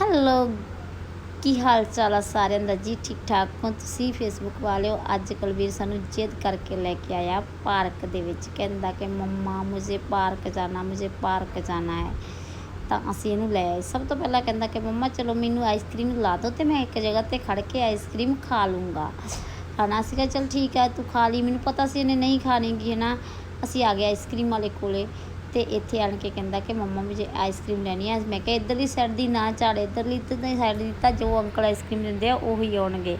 Hello, ਕੀ ਹਾਲ ਚਾਲ ਆ ਸਾਰਿਆਂ ਦਾ? ਜੀ ਠੀਕ ਠਾਕ ਹੋ ਤੁਸੀਂ? ਫੇਸਬੁੱਕ ਵਾਲਿਓ, ਅੱਜ ਕੁਲਵੀਰ ਸਾਨੂੰ ਜਿੱਦ ਕਰਕੇ ਲੈ ਕੇ ਆਇਆ ਪਾਰਕ ਦੇ ਵਿੱਚ। ਕਹਿੰਦਾ ਕਿ, ਮੰਮਾ, ਮੁਝੇ ਪਾਰਕ ਜਾਣਾ, ਮੁਝੇ ਪਾਰਕ ਜਾਣਾ ਹੈ। ਤਾਂ ਅਸੀਂ ਇਹਨੂੰ ਲੈ ਆਏ। ਸਭ ਤੋਂ ਪਹਿਲਾਂ ਕਹਿੰਦਾ ਕਿ, ਮੰਮਾ, ਚਲੋ ਮੈਨੂੰ ਆਈਸਕ੍ਰੀਮ ਲਾ ਦਿਓ ਤੇ ਮੈਂ ਇੱਕ ਜਗ੍ਹਾ ਤੇ ਖੜ ਕੇ ਆਈਸਕ੍ਰੀਮ ਖਾ ਲੂੰਗਾ। ਖਾਣਾ ਸੀਗਾ ਕਿਹਾ ਚਲ ਠੀਕ ਹੈ, ਤੂੰ ਖਾ ਲਈ। ਮੈਨੂੰ ਪਤਾ ਸੀ ਇਹਨੇ ਨਹੀਂ ਖਾਣੀਗੀ ਨਾ? ਅਸੀਂ ਆ ਗਏ ਆਈਸਕ੍ਰੀਮ ਵਾਲੇ ਕੋਲੇ। ਤੇ ਇੱਥੇ ਆਣ ਕੇ ਕਹਿੰਦਾ ਕਿ ਮੰਮਾ ਮੁਝੇ ਆਈਸਕ੍ਰੀਮ ਲੈਣੀ ਹੈ ਮੈਂ ਕਿਹਾ ਇੱਧਰਲੀ ਸਾਈਡ ਦੀ ਨਾ ਝਾੜ ਇੱਧਰਲੀ ਤੇ ਸਾਈਡ ਦੀ ਤਾਂ ਜੋ ਅੰਕਲ ਆਈਸਕ੍ਰੀਮ ਦਿੰਦੇ ਆ, ਉਹੀ ਆਉਣਗੇ।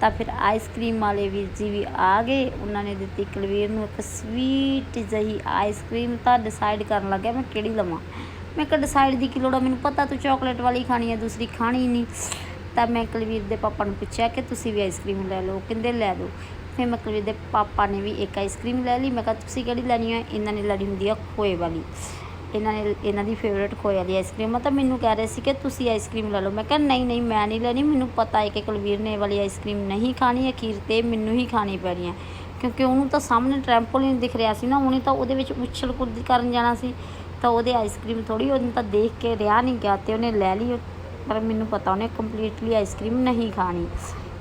ਤਾਂ ਫਿਰ ਆਈਸਕ੍ਰੀਮ ਵਾਲੇ ਵੀਰ ਜੀ ਵੀ ਆ ਗਏ। ਉਹਨਾਂ ਨੇ ਦਿੱਤੀ ਕੁਲਵੀਰ ਨੂੰ ਇੱਕ ਸਵੀਟ ਜਿਹੀ ਆਈਸਕ੍ਰੀਮ ਤਾਂ ਡਿਸਾਈਡ ਕਰਨ ਲੱਗਿਆ, ਮੈਂ ਕਿਹੜੀ ਲਵਾਂ? ਮੈਂ ਕਿਹਾ ਡਿਸਾਈਡ ਦੀ ਕੀ ਲੋੜ ਆ? ਮੈਨੂੰ ਪਤਾ ਤੂੰ ਚਾਕਲੇਟ ਵਾਲੀ ਖਾਣੀ ਹੈ ਦੂਸਰੀ ਖਾਣੀ ਨਹੀਂ ਤਾਂ ਮੈਂ ਕੁਲਵੀਰ ਦੇ ਪਾਪਾ ਨੂੰ ਪੁੱਛਿਆ ਕਿ ਤੁਸੀਂ ਵੀ ਆਈਸਕ੍ਰੀਮ ਲੈ ਲਓ ਕਹਿੰਦੇ ਲੈ ਲਓ ਫਿਰ ਮੈਂ ਕੁਲਵੀਰ ਦੇ ਪਾਪਾ ਨੇ ਵੀ ਇੱਕ ਆਈਸਕ੍ਰੀਮ ਲੈ ਲਈ। ਮੈਂ ਕਿਹਾ, ਤੁਸੀਂ ਕਿਹੜੀ ਲੈਣੀ ਹੈ ਇਹਨਾਂ ਨੇ ਲੈਣੀ ਹੁੰਦੀ ਆ ਖੋਏ ਵਾਲੀ। ਇਹਨਾਂ ਨੇ, ਇਹਨਾਂ ਦੀ ਫੇਵਰੇਟ ਖੋਏ ਵਾਲੀ ਆਈਸਕ੍ਰੀਮ ਆ ਤਾਂ ਮੈਨੂੰ ਕਹਿ ਰਹੇ ਸੀ ਕਿ ਤੁਸੀਂ ਆਈਸਕ੍ਰੀਮ ਲੈ ਲਓ। ਮੈਂ ਕਿਹਾ, ਨਹੀਂ ਨਹੀਂ, ਮੈਂ ਨਹੀਂ ਲੈਣੀ। ਮੈਨੂੰ ਪਤਾ ਹੈ ਕਿ ਕੁਲਵੀਰ ਨੇ ਇਹ ਵਾਲੀ ਆਈਸਕ੍ਰੀਮ ਨਹੀਂ ਖਾਣੀ ਅਖੀਰ ਤੇ ਮੈਨੂੰ ਹੀ ਖਾਣੀ ਪੈਣੀ ਹੈ ਕਿਉਂਕਿ ਉਹਨੂੰ ਤਾਂ ਸਾਹਮਣੇ ਟ੍ਰੈਂਪੋਲਿਨ ਦਿਖ ਰਿਹਾ ਸੀ ਨਾ, ਉਹਨੇ ਤਾਂ ਉਹਦੇ ਵਿੱਚ ਉਛਲ ਕੁੱਦ ਕਰਨ ਜਾਣਾ ਸੀ। ਤਾਂ ਉਹਦੇ ਆਈਸਕ੍ਰੀਮ ਥੋੜੀ ਉਹਨੂੰ ਤਾਂ ਦੇਖ ਕੇ ਰਿਹਾ ਨਹੀਂ ਗਿਆ ਤੇ ਉਹਨੇ ਲੈ ਲਈ। ਪਰ ਮੈਨੂੰ ਪਤਾ ਉਹਨੇ ਕੰਪਲੀਟਲੀ ਆਈਸਕ੍ਰੀਮ ਨਹੀਂ ਖਾਣੀ।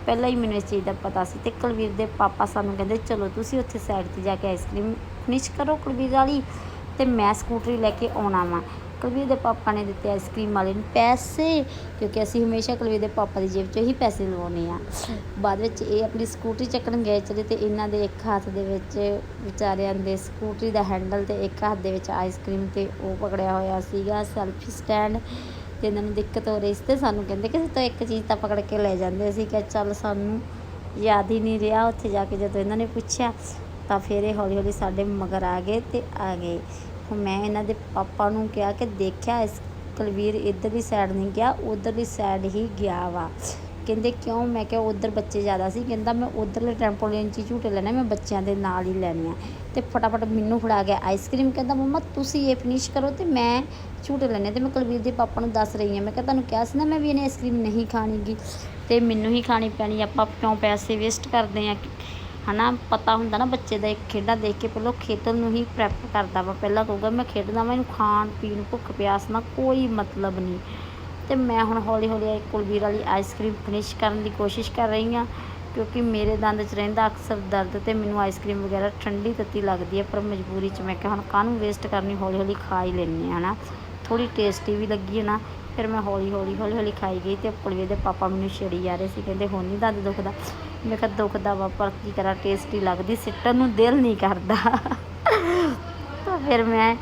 ਪਹਿਲਾਂ ਹੀ ਮੈਨੂੰ ਇਸ ਚੀਜ਼ ਦਾ ਪਤਾ ਸੀ ਤੇ ਕੁਲਵੀਰ ਦੇ ਪਾਪਾ ਸਾਨੂੰ ਕਹਿੰਦੇ, ਚਲੋ ਤੁਸੀਂ ਉੱਥੇ ਸਾਈਡ ਤੇ ਜਾ ਕੇ ਆਈਸਕ੍ਰੀਮ ਫਿਨਿਸ਼ ਕਰੋ ਕੁਲਵੀਰ ਵਾਲੀ ਤੇ ਮੈਂ ਸਕੂਟਰੀ ਲੈ ਕੇ ਆਉਣਾ ਵਾਂ। ਕੁਲਵੀਰ ਦੇ ਪਾਪਾ ਨੇ ਦਿੱਤੇ ਆਈਸਕ੍ਰੀਮ ਵਾਲੇ ਨੂੰ ਪੈਸੇ, ਕਿਉਂਕਿ ਅਸੀਂ ਹਮੇਸ਼ਾ ਕੁਲਵੀਰ ਦੇ ਪਾਪਾ ਦੀ ਜੇਬ 'ਚੋਂ ਹੀ ਪੈਸੇ ਲਵਾਉਂਦੇ ਆ ਬਾਅਦ ਵਿੱਚ ਇਹ ਆਪਣੀ ਸਕੂਟਰੀ ਚੱਕਣ ਗਏ ਚਲੇ ਤੇ ਇਹਨਾਂ ਦੇ ਇੱਕ ਹੱਥ ਦੇ ਵਿੱਚ ਵਿਚਾਰਿਆਂ ਦੇ ਸਕੂਟਰੀ ਦਾ ਹੈਂਡਲ ਤੇ ਇੱਕ ਹੱਥ ਦੇ ਵਿੱਚ ਆਈਸਕ੍ਰੀਮ ਤੇ ਉਹ ਪਕੜਿਆ ਹੋਇਆ ਸੀਗਾ ਸੈਲਫੀ ਸਟੈਂਡ ਤੇ ਇਹਨਾਂ ਨੂੰ ਦਿੱਕਤ ਹੋ ਰਹੀ ਸੀ ਤੇ ਸਾਨੂੰ ਕਹਿੰਦੇ ਕਿ ਤਾਂ ਇੱਕ ਚੀਜ਼ ਤਾਂ ਪਕੜ ਕੇ ਲੈ ਜਾਂਦੇ ਸੀ ਕਿ ਚੱਲ ਸਾਨੂੰ ਯਾਦ ਹੀ ਨਹੀਂ ਰਿਹਾ ਉੱਥੇ ਜਾ ਕੇ ਜਦੋਂ ਇਹਨਾਂ ਨੇ ਪੁੱਛਿਆ, ਤਾਂ ਫਿਰ ਇਹ ਹੌਲੀ ਹੌਲੀ ਸਾਡੇ ਮਗਰ ਆ ਗਏ ਤੇ ਆ ਗਏ। ਮੈਂ ਇਹਨਾਂ ਦੇ ਪਾਪਾ ਨੂੰ ਕਿਹਾ ਕਿ ਦੇਖਿਆ ਇਸ ਕੁਲਵੀਰ ਇੱਧਰਲੀ ਸਾਈਡ ਨਹੀਂ ਗਿਆ, ਉਧਰਲੀ ਸਾਈਡ ਹੀ ਗਿਆ ਵਾ। ਕਹਿੰਦੇ ਕਿਉਂ? ਮੈਂ ਕਿਹਾ ਉਧਰ ਬੱਚੇ ਜ਼ਿਆਦਾ ਸੀ। ਕਹਿੰਦਾ ਮੈਂ ਉਧਰਲੇ ਟੈਂਪੋਲਿਨ 'ਚ ਹੀ ਝੂਟੇ ਲੈਣੇ ਮੈਂ ਬੱਚਿਆਂ ਦੇ ਨਾਲ ਹੀ ਲੈਣੇ ਆ। ਤੇ ਫਟਾਫਟ ਮੈਨੂੰ ਫੜਾ ਗਿਆ ਆਈਸਕ੍ਰੀਮ ਕਹਿੰਦਾ, ਮੰਮਾ, ਤੁਸੀਂ ਇਹ ਫਿਨਿਸ਼ ਕਰੋ ਤੇ ਮੈਂ ਝੂਟੇ ਲੈਣੇ ਤੇ ਮੈਂ ਕੁਲਵੀਰ ਦੇ ਪਾਪਾ ਨੂੰ ਦੱਸ ਰਹੀ ਹਾਂ। ਮੈਂ ਕਿਹਾ, ਤੁਹਾਨੂੰ ਕਿਹਾ ਸੀ ਨਾ ਮੈਂ ਵੀ ਇਹਨੇ ਆਈਸਕ੍ਰੀਮ ਨਹੀਂ ਖਾਣੀਗੀ ਤੇ ਮੈਨੂੰ ਹੀ ਖਾਣੀ ਪੈਣੀ ਆਪਾਂ ਕਿਉਂ ਪੈਸੇ ਵੇਸਟ ਕਰਦੇ ਆ? ਹਨਾ, ਪਤਾ ਹੁੰਦਾ ਨਾ ਬੱਚੇ ਦਾ ਇੱਕ ਖੇਡਾਂ ਦੇਖ ਕੇ ਪਹਿਲਾਂ ਖੇਡਣ ਨੂੰ ਹੀ ਪ੍ਰੈਪ ਕਰਦਾ ਵਾ। ਪਹਿਲਾਂ ਕਹੂਗਾ, ਮੈਂ ਖੇਡਦਾ ਮੈਂ ਇਹਨੂੰ ਖਾਣ ਪੀਣ ਭੁੱਖ ਪਿਆਸ ਨਾਲ ਕੋਈ ਮਤਲਬ ਨਹੀਂ। ਤੇ ਮੈਂ ਹੁਣ ਹੌਲੀ ਹੌਲੀ ਕੁਲਵੀਰ ਵਾਲੀ ਆਈਸਕ੍ਰੀਮ ਫਿਨਿਸ਼ ਕਰਨ ਦੀ ਕੋਸ਼ਿਸ਼ ਕਰ ਰਹੀ ਹਾਂ, ਕਿਉਂਕਿ ਮੇਰੇ ਦੰਦ 'ਚ ਰਹਿੰਦਾ ਅਕਸਰ ਦਰਦ ਤੇ ਮੈਨੂੰ ਆਈਸਕ੍ਰੀਮ ਵਗੈਰਾ ਠੰਡੀ ਤੱਤੀ ਲੱਗਦੀ ਹੈ, ਪਰ ਮਜਬੂਰੀ 'ਚ ਮੈਂ ਕਿਹਾ, ਹੁਣ ਕਾਹਨੂੰ ਵੇਸਟ ਕਰਨੀ ਹੌਲੀ ਹੌਲੀ ਖਾ ਹੀ ਲੈਂਦੇ ਹਾਂ ਨਾ ਥੋੜੀ ਟੇਸਟੀ ਵੀ ਲੱਗੀ ਹੈ ਨਾ, ਫਿਰ ਮੈਂ ਹੌਲੀ ਹੌਲੀ ਹੌਲੀ ਹੌਲੀ ਖਾਈ ਗਈ ਤੇ ਕੁਲਵੀਰ ਦੇ ਪਾਪਾ ਮੈਨੂੰ ਛੇੜੀ ਜਾ ਰਹੇ ਸੀ, ਕਹਿੰਦੇ, ਹੁਣ ਨਹੀਂ ਦੰਦ ਦੁਖਦਾ? ਮੈਂ ਕਿਹਾ, ਦੁਖਦਾ ਵਾ, ਪਰ ਕੀ ਕਰਾਂ ਟੇਸਟੀ ਲੱਗਦੀ, ਸਿੱਟਣ ਨੂੰ ਦਿਲ ਨਹੀਂ ਕਰਦਾ। ਤਾਂ ਫਿਰ ਮੈਂ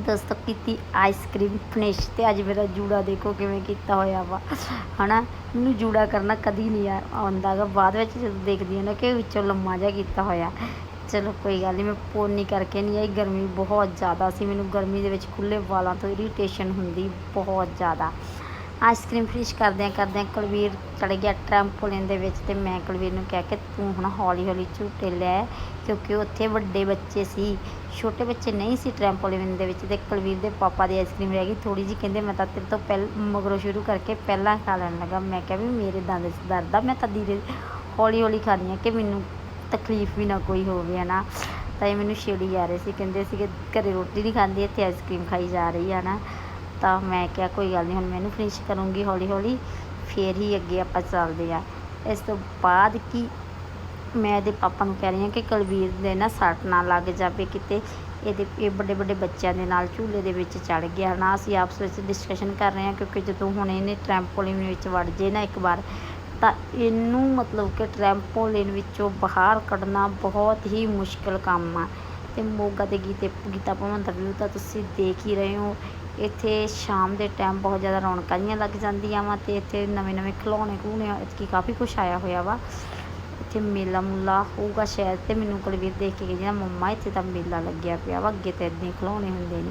ਦੋਸਤੋ ਕੀਤੀ ਆਈਸਕ੍ਰੀਮ ਫਿਨਿਸ਼ ਤੇ ਅੱਜ ਮੇਰਾ ਜੂੜਾ ਦੇਖੋ ਕਿਵੇਂ ਕੀਤਾ ਹੋਇਆ ਵਾ। ਹਨਾ? ਮੈਨੂੰ ਜੂੜਾ ਕਰਨਾ ਕਦੀ ਨਹੀਂ ਆ- ਆਉਂਦਾ ਗਾ। ਬਾਅਦ ਵਿੱਚ ਜਦੋਂ ਦੇਖਦੀ ਹਾਂ ਨਾ ਕਿ ਵਿੱਚੋਂ ਲੰਮਾ ਜਿਹਾ ਕੀਤਾ ਹੋਇਆ। ਚਲੋ ਕੋਈ ਗੱਲ ਨਹੀਂ, ਮੈਂ ਪੋਨੀ ਕਰਕੇ ਨਹੀਂ ਆਈ। ਗਰਮੀ ਬਹੁਤ ਜ਼ਿਆਦਾ ਸੀ। ਮੈਨੂੰ ਗਰਮੀ ਦੇ ਵਿੱਚ ਖੁੱਲੇ ਵਾਲਾਂ ਤੋਂ ਇਰੀਟੇਸ਼ਨ ਹੁੰਦੀ ਬਹੁਤ ਜ਼ਿਆਦਾ। ਆਈਸਕ੍ਰੀਮ ਫਿਨਿਸ਼ ਕਰਦਿਆਂ ਕਰਦਿਆਂ ਕੁਲਵੀਰ ਚੜ ਗਿਆ ਟਰੈਂਪੋਲਿਨ ਦੇ ਵਿੱਚ ਤੇ ਮੈਂ ਕੁਲਵੀਰ ਨੂੰ ਕਿਹਾ ਕਿ ਤੂੰ ਹੁਣ ਹੌਲੀ ਹੌਲੀ ਝੂਟੇ ਲੈ, ਕਿਉਂਕਿ ਉੱਥੇ ਵੱਡੇ ਬੱਚੇ ਸੀ, ਛੋਟੇ ਬੱਚੇ ਨਹੀਂ ਸੀ ਟਰੈਂਪੋਲਿਨ ਦੇ ਵਿੱਚ ਤੇ ਕੁਲਵੀਰ ਦੇ ਪਾਪਾ ਦੀ ਆਈਸਕ੍ਰੀਮ ਰਹਿ ਗਈ। ਥੋੜੀ ਜੀ ਕਹਿੰਦੇ, ਮੈਂ ਤਾਂ ਤੇਰੇ ਤੋਂ ਪਹਿਲ ਮਗਰੋਂ ਸ਼ੁਰੂ ਕਰਕੇ ਪਹਿਲਾਂ ਖਾ ਲੈਣ ਲੱਗਾ। ਮੈਂ ਕਿਹਾ ਵੀ ਮੇਰੇ ਦੰਦ 'ਚ ਦਰਦ ਆ, ਮੈਂ ਤਾਂ ਧੀਰੇ ਹੌਲੀ ਹੌਲੀ ਖਾਣੀ ਆ ਕਿ ਮੈਨੂੰ ਤਕਲੀਫ ਵੀ ਨਾ ਕੋਈ ਹੋਵੇ ਨਾ ਤਾਂ ਇਹ ਮੈਨੂੰ ਛੇੜੀ ਜਾ ਰਹੇ ਸੀ। ਕਹਿੰਦੇ ਸੀਗੇ ਕਿ ਘਰੇ ਰੋਟੀ ਨਹੀਂ ਖਾਂਦੀ, ਇੱਥੇ ਆਈਸਕ੍ਰੀਮ ਖਾਈ ਜਾ ਰਹੀ ਆ ਨਾ ਤਾਂ ਮੈਂ ਕਿਹਾ ਕੋਈ ਗੱਲ ਨਹੀਂ, ਹੁਣ ਮੈਨੂੰ ਫਿਨਿਸ਼ ਕਰੂੰਗੀ ਹੌਲੀ ਹੌਲੀ, ਫੇਰ ਹੀ ਅੱਗੇ ਆਪਾਂ ਚੱਲਦੇ ਆ ਇਸ ਤੋਂ ਬਾਅਦ ਕੀ ਮੈਂ ਇਹਦੇ ਪਾਪਾ ਨੂੰ ਕਹਿ ਰਹੀ ਹਾਂ ਕਿ ਕੁਲਵੀਰ ਦੇ ਨਾ ਸੱਟ ਨਾ ਲੱਗ ਜਾਵੇ ਕਿਤੇ, ਇਹਦੇ, ਇਹ ਵੱਡੇ ਵੱਡੇ ਬੱਚਿਆਂ ਦੇ ਨਾਲ ਝੂਲੇ ਦੇ ਵਿੱਚ ਚੜ ਗਿਆ। ਨਾ ਅਸੀਂ ਆਪਸ ਵਿੱਚ ਡਿਸਕਸ਼ਨ ਕਰ ਰਹੇ ਹਾਂ ਕਿਉਂਕਿ ਜਦੋਂ ਹੁਣ ਇਹਨੇ ਟਰੈਂਪੋਲਿਨ ਵਿੱਚ ਵੜ ਜੇ ਨਾ ਇੱਕ ਵਾਰ, ਤਾਂ ਇਹਨੂੰ ਮਤਲਬ ਕਿ ਟਰੈਂਪੋਲਿਨ ਵਿੱਚੋਂ ਬਾਹਰ ਕੱਢਣਾ ਬਹੁਤ ਹੀ ਮੁਸ਼ਕਲ ਕੰਮ ਆ। ਤੇ ਮੋਗਾ ਦੇ ਗੀਤੇ, ਗੀਤਾ ਭਵਨ ਦਾ ਵਿਊ ਤਾਂ ਤੁਸੀਂ ਦੇਖ ਹੀ ਰਹੇ ਹੋ। ਇੱਥੇ ਸ਼ਾਮ ਦੇ ਟਾਈਮ ਬਹੁਤ ਜ਼ਿਆਦਾ ਰੌਣਕਾਂ ਜਿਹੀਆਂ ਲੱਗ ਜਾਂਦੀਆਂ ਵਾ ਤੇ ਇੱਥੇ ਨਵੇਂ ਨਵੇਂ ਖਿਡੌਣੇ ਖੂਣੇ ਇੱਥੇ ਕਾਫੀ ਕੁਛ ਆਇਆ ਹੋਇਆ ਵਾ। ਇੱਥੇ ਮੇਲਾ ਮੁੱਲਾ ਹੋਊਗਾ ਸ਼ਾਇਦ ਤੇ ਮੈਨੂੰ ਕੁਲਵੀਰ ਦੇਖ ਕੇ ਕਹਿੰਦੀ ਮੰਮਾ, ਇੱਥੇ ਤਾਂ ਮੇਲਾ ਲੱਗਿਆ ਪਿਆ ਵਾ, ਅੱਗੇ ਤਾਂ ਇੱਦਾਂ ਹੀ ਖਿਡੌਣੇ ਹੁੰਦੇ ਨੇ।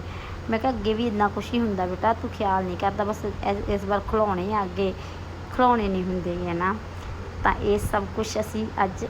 ਮੈਂ ਕਿਹਾ, ਅੱਗੇ ਵੀ ਇੰਨਾ ਕੁਛ ਹੀ ਹੁੰਦਾ ਬੇਟਾ, ਤੂੰ ਖਿਆਲ ਨਹੀਂ ਕਰਦਾ, ਬਸ ਇਸ- ਇਸ ਵਾਰ ਖਿਡੌਣੇ ਆ ਅੱਗੇ ਖਿਡੌਣੇ ਨਹੀਂ ਹੁੰਦੇ ਹੈ ਨਾ। ਤਾਂ ਇਹ ਸਭ ਕੁਝ ਅਸੀਂ ਅੱਜ